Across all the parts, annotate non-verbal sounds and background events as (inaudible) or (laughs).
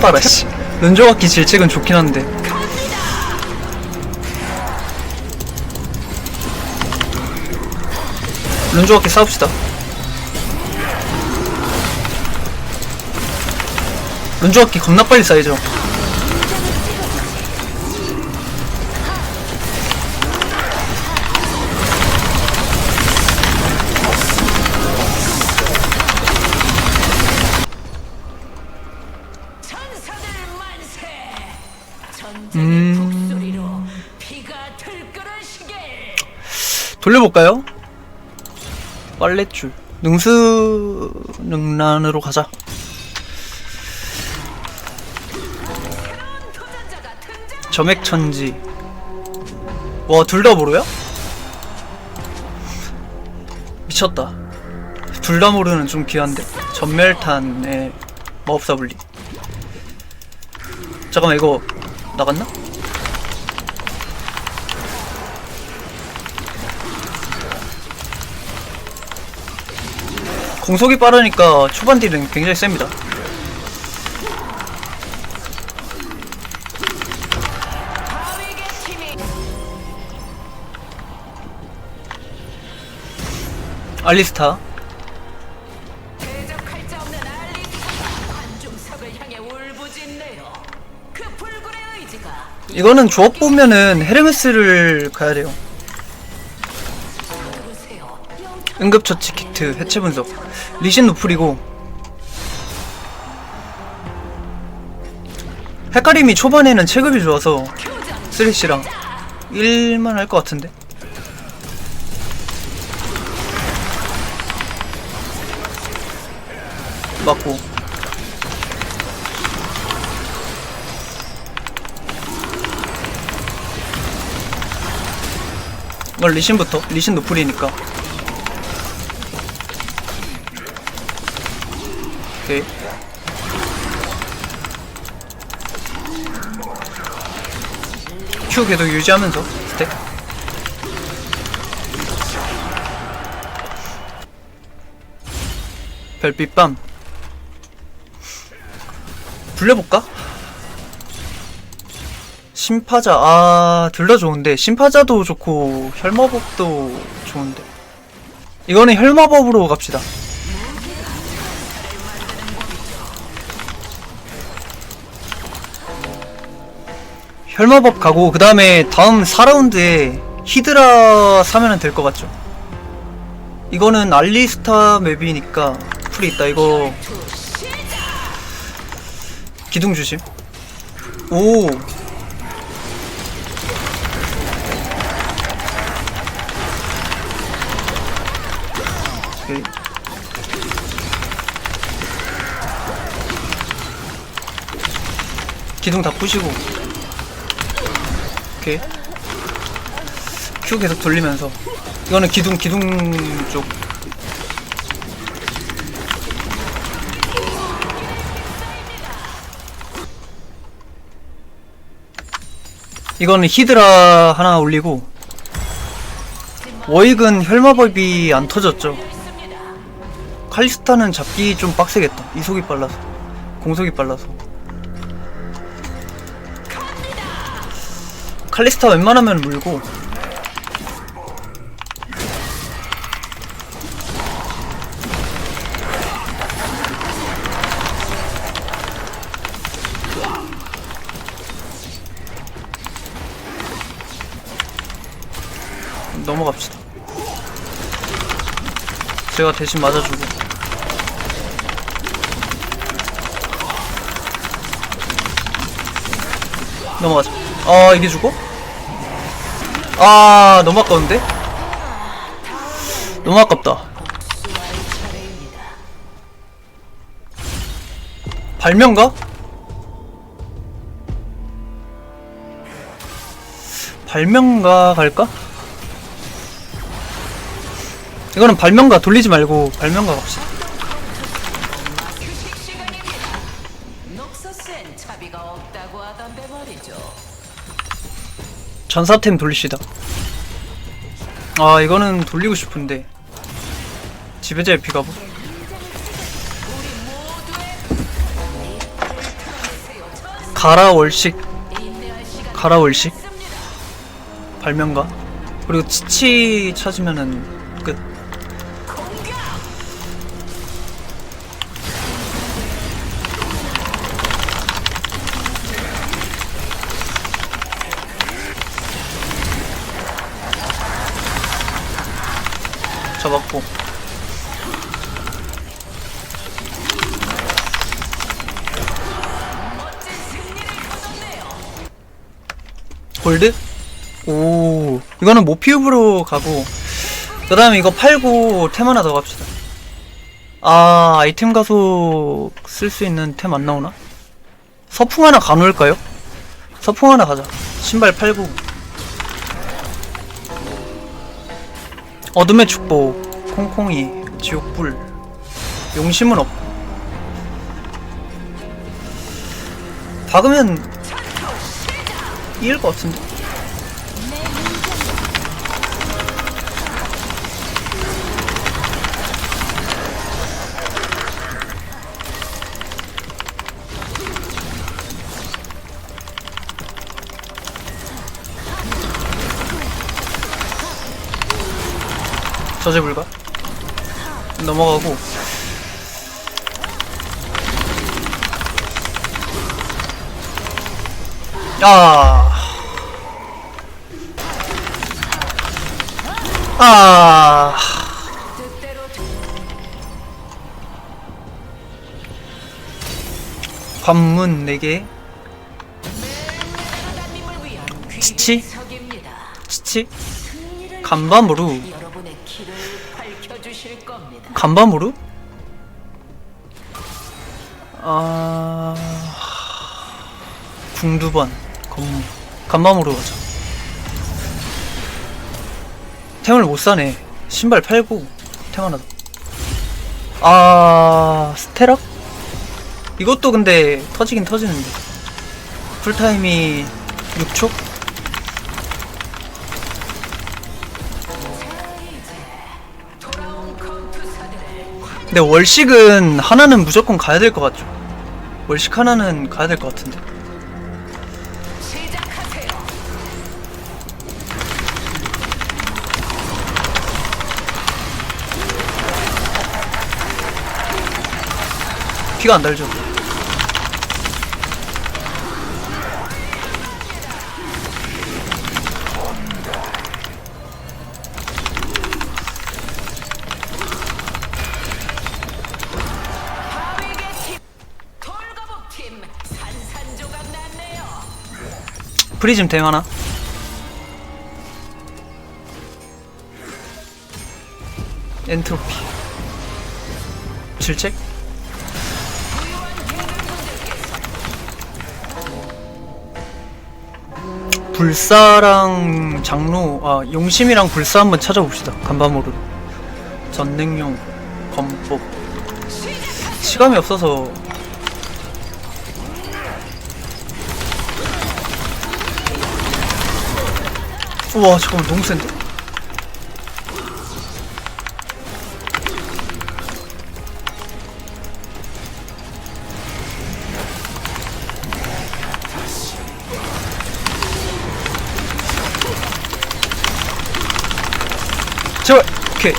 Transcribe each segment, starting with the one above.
봐라 씨 눈조각기 질책은 좋긴 한데. 눈조각기 싸웁시다. 눈조각기 겁나 빨리 쌓이죠 돌려볼까요? 빨랫줄 능수 능란으로 가자! 점액천지 와 둘 다 모르야? 미쳤다 둘 다 모르는 좀 귀한데 전멸탄의 마법사 분리 잠깐만 이거 나갔나? 공속이 빠르니까 초반 딜은 굉장히 셉니다. 알리스타. 이거는 조합 보면은 헤르메스를 가야 돼요? 응급처치 키트 해체 분석 리신 노플이고. 헷갈림이 초반에는 체급이 좋아서 교전 쓰리시랑 1만 할 것 같은데? 맞고. 이걸 리신부터. 리신 노플이니까 Q 계속 유지하면서. 스택 별빛밤. 불려볼까? 심파자. 아 둘 다 좋은데. 심파자도 좋고 혈마법도 좋은데. 이거는 혈마법으로 갑시다 혈마법 가고 그 다음에 다음 4라운드에 히드라 사면은 될 것 같죠? 이거는 알리스타 맵이니까 풀이 있다. 이거 기둥 주심. 오. 기둥 다 부시고 오케이 Q 계속 돌리면서 이거는 기둥 기둥 쪽. 이거는 히드라 하나 올리고 워익은 혈마법이 안 터졌죠. 칼리스타는 잡기 좀 빡세겠다. 이속이 빨라서 공속이 빨라서 칼리스타 웬만하면 물고. 넘어갑시다. 제가 대신 맞아주고. 넘어가자. 아 이게 죽어? 아 너무 아까운데? 너무 아깝다 발명가? 발명가 갈까? 이거는 발명가 돌리지 말고 발명가 갑시다 전사템 돌리시다. 아 이거는 돌리고 싶은데. 지배자의 피가부 가라 월식. 가라 월식. 발명가? 그리고 치치 찾으면은 끝 거뒀네요. 골드? 오 이거는 모피읍으로 가고 그 다음에 이거 팔고 템 하나 더 갑시다 아 아이템 가속 쓸 수 있는 템 안 나오나? 서풍 하나 가놓을까요? 서풍 하나 가자 신발 팔고 어둠의 축복 콩콩이 지옥불. 용심은 없고 박으면 이길 것 같은데 저제 불가 넘어가고 아. 아. 관문 4개 하나님을 위한 치치? 치치 간밤으로 여러분의 길을 밝혀주실 겁니다. 간밤으로? 아 궁두번 건무 간밤으로 가자. 템을 못 사네. 신발 팔고 템 하나 더아 스테락 이것도 근데 터지긴 터지는데. 쿨타임이 6초 근데 월식은 하나는 무조건 가야 될 것 같죠 월식 하나는 가야 될 것 같은데. 피가 안 달죠. 프리즘 템 하나. 엔트로피. 질책? 불사랑 장로, 아, 용심이랑 불사 한번 찾아봅시다. 간밤으로. 전능용, 검법. 시감이 없어서 우와 잠깐만 너무 센데? 제발 오케이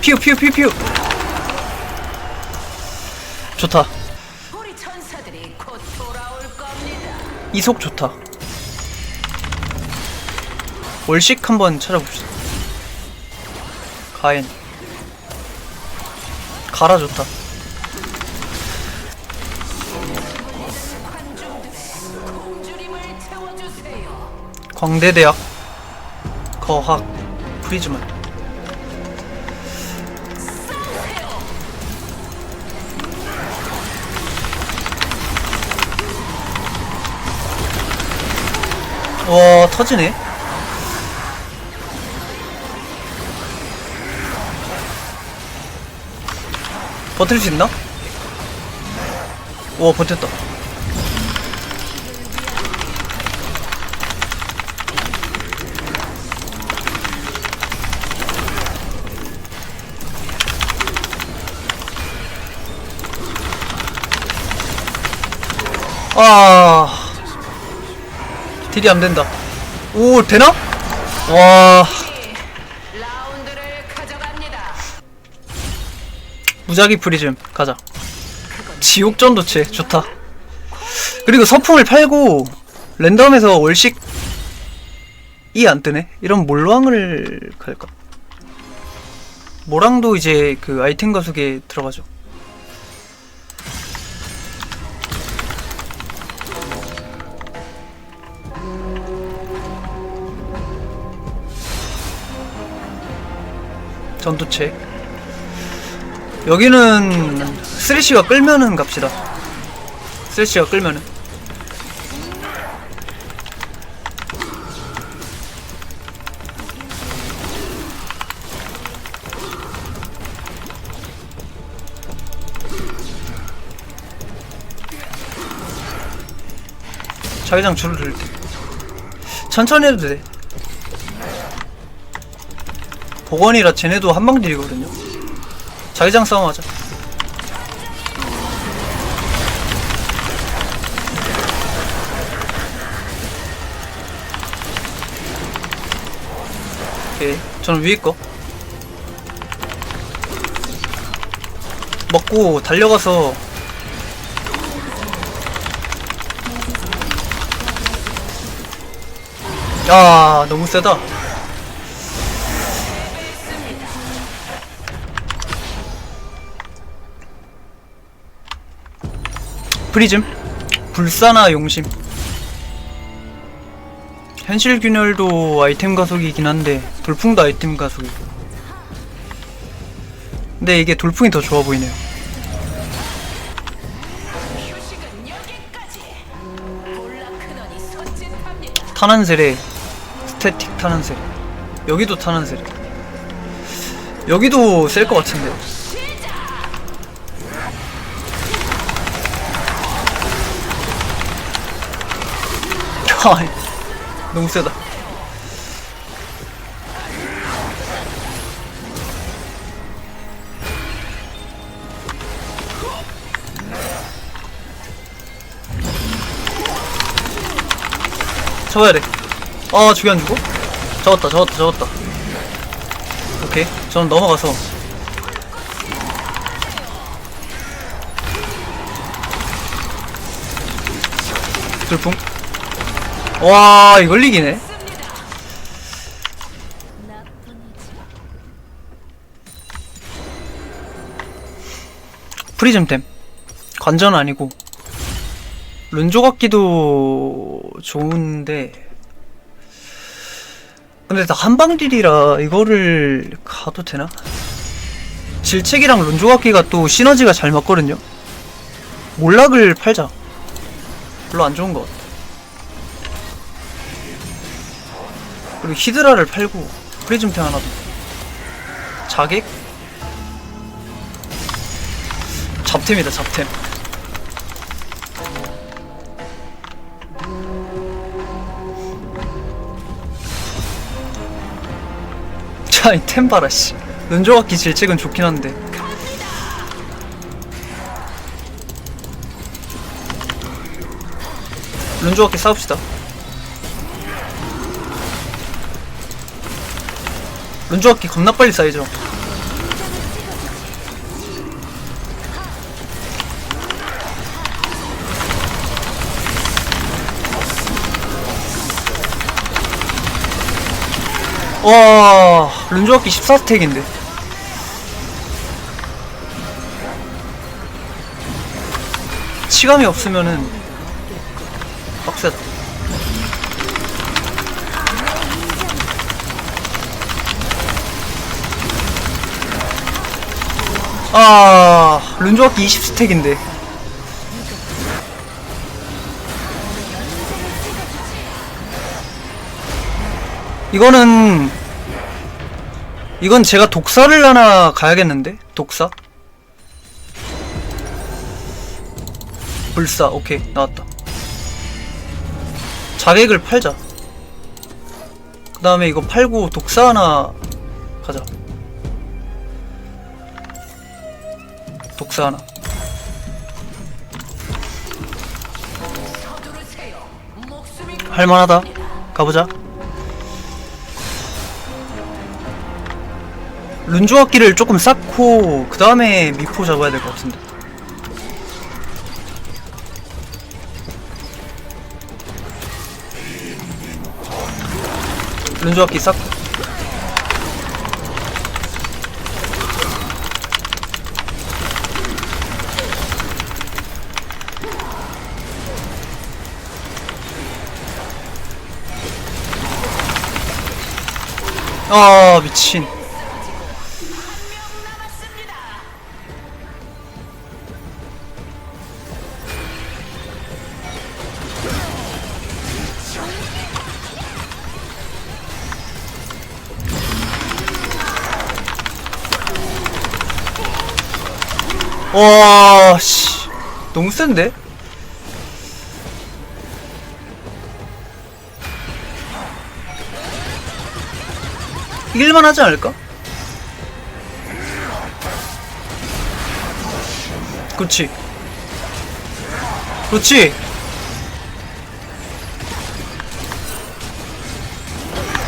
피우 피우 피우 피우 좋다. 이속 좋다. 월식 한번 찾아봅시다. 가엔. 가라 좋다. 광대대학. 거학. 프리즈만. 와 터지네. 버틸 수 있나? 와 버텼다. 아 딜이 안 된다. 오, 되나? 와, 무작위 프리즘 가자. 지옥 전도체 좋다. 그리고 서풍을 팔고 랜덤에서 월식 이 안 뜨네. 이런 몰랑을 갈까? 모랑도 이제 그 아이템 가속에 들어가죠. 전도체. 여기는 쓰리시가 끌면은 갑시다. 쓰리시가 끌면은. 자기장 줄을 들을 때. 천천히 해도 돼. 복원이라 쟤네도 한방 딜이거든요. 자기장 싸움 하자. 오케이. 저는 위에 거. 먹고 달려가서 야 너무 세다. 프리즘? 불사나 용심. 현실 균열도 아이템 가속이긴 한데 돌풍도 아이템 가속이고. 근데 이게 돌풍이 더 좋아 보이네요. 탄환셀에 스태틱 탄환셀 여기도 탄환셀 여기도 셀것 같은데. 아, 너무 세다 잡아야 돼. 아, 죽이 안 죽어? 잡았다, 잡았다, 잡았다. 오케이. 저는 넘어가서. 돌풍. 와, 이걸 이기네. 프리즘템. 관전 아니고. 룬조각기도 좋은데 근데 다 한방딜이라 이거를 가도 되나? 질책이랑 룬조각기가 또 시너지가 잘 맞거든요 몰락을 팔자 별로 안 좋은 것 같아 그리고 히드라를 팔고 프리즘템 하나 더 자객? 잡템이다 잡템 (laughs) 자, 이 템바라, 씨. 눈조각기 질책은 좋긴 한데. 눈조각기 싸웁시다. 눈조각기 겁나 빨리 쌓이죠. 와, 룬조각기 14스택인데. 치감이 없으면은 빡세다. 아, 룬조각기 20스택인데. 이거는 이건 제가 독사를 하나 가야겠는데? 독사? 불사 오케이 나왔다. 자객을 팔자. 그 다음에 이거 팔고 독사 하나 가자 독사 하나? 할만하다. 가보자. 룬조악기를 조금 쌓고 그 다음에 미포 잡아야 될 것 같은데. 룬조악기 쌓고 아 미친 와, 씨. 너무 센데? 이길만 하지 않을까? 그렇지. 그렇지.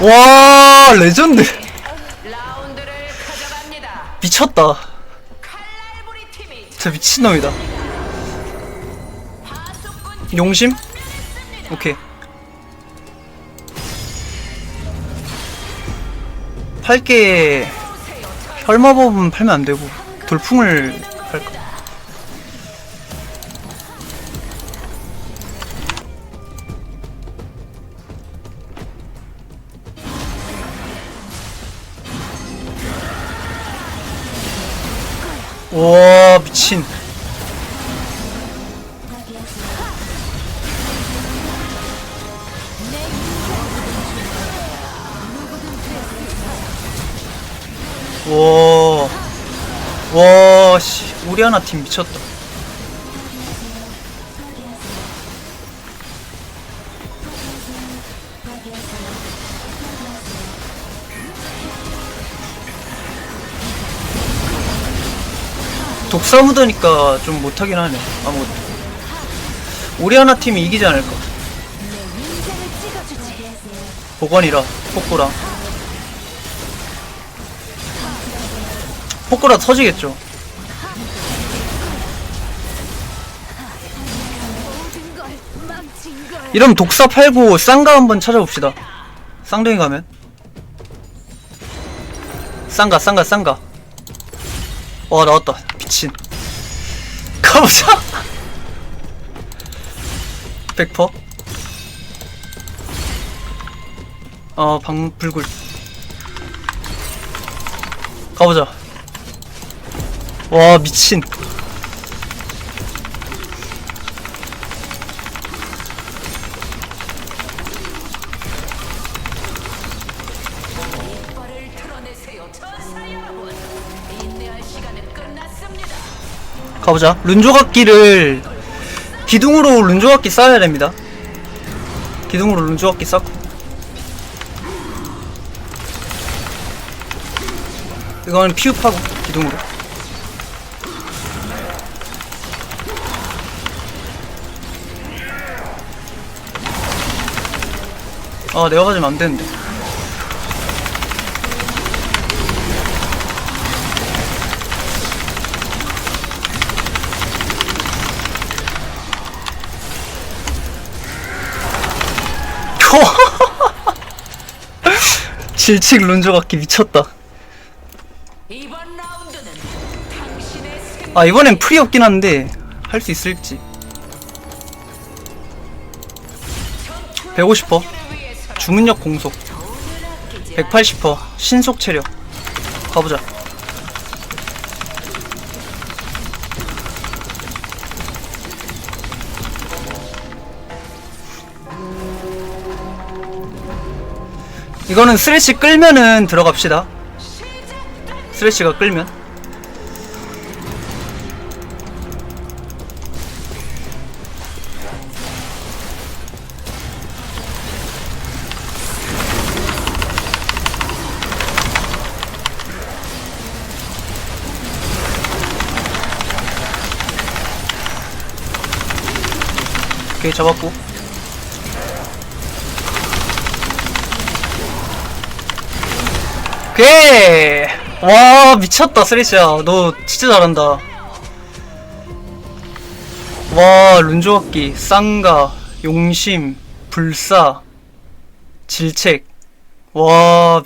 와, 레전드. 미쳤다. 진짜 미친놈이다. 용심? 오케이. 팔게 혈마법은 팔면 안 되고 돌풍을 팔까? 와 미친. 와, 와, 씨, 우리 하나 팀 미쳤다. 독사 묻으니까 좀 못하긴 하네, 아무것도. 우리 하나 팀이 이기지 않을까. 복원이라, 폭구랑. 포크라 터지겠죠. 이러면 독사 팔고 쌍가 한번 찾아봅시다. 쌍둥이 가면. 쌍가, 쌍가, 쌍가. 와, 나왔다. 미친. (laughs) 가보자! 100%? 어, 방, 불굴. 가보자. 와 미친. 가보자. 룬조각기를 기둥으로 룬조각기 쌓아야 됩니다. 기둥으로 룬조각기 쌓고. 이건 피흡하고 기둥으로 아 내가 가지면 안 되는데. (laughs) 질칙 미쳤다. 라운드는 당신의 승리. 아 이번엔 프리 없긴 한데 할 수 있을지. 150% 위해서 주문력 공속. 180% 신속 체력. 가보자. 이거는 스레시 끌면은 들어갑시다. 스레시가 끌면 오케이 잡았고. 오케이! 와 미쳤다 쓰리시야. 너 진짜 잘한다. 와 룬조악기 쌍가 용심 불사 질책. 와